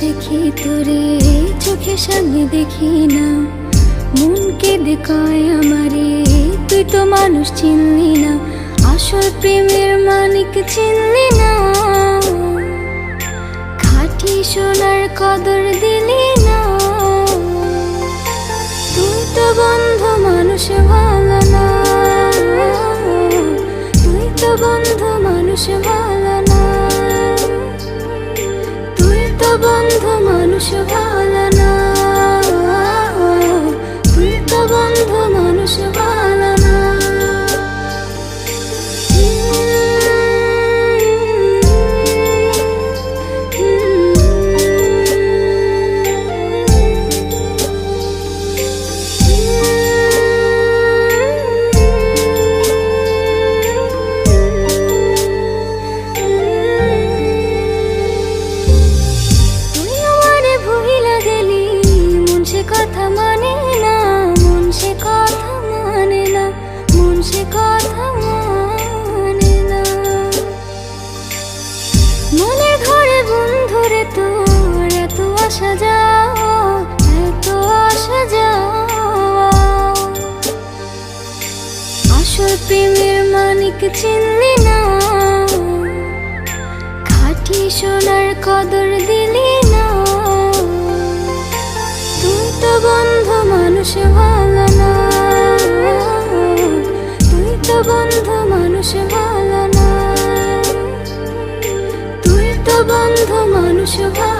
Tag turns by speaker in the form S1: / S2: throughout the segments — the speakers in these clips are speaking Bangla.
S1: দেখি তোরে, চোখের সামনে দেখি না। মন কেঁদে কয় আমারে, তুই তো মানুষ চিনলি না। আসল প্রেমের মানিক চিনলি না। খাঁটি সোনার কদর দিলি না। তুই তো বন্ধু, মানুষ ভালো না। তুই তো বন্ধু, মানুষ ভালো বন্ধু মানুষ ভালো মনের ঘরে বন্ধুরে তোর এত আসা যাওয়া, এত আসা যাওয়া। আসল প্রেমের মানিক চিনলি না। খাঁটি সোনার কদর দিলি না। তুই তো বন্ধু, মানুষ ভালো না। তুই তো বন্ধু, মানুষ ভালো না। বন্ধু মানুষ ভালো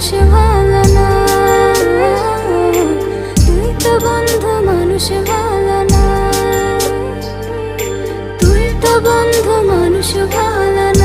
S1: মানুষ ভালো না। তুই তো বন্ধু মানুষ ভালো না। মানুষ ভালো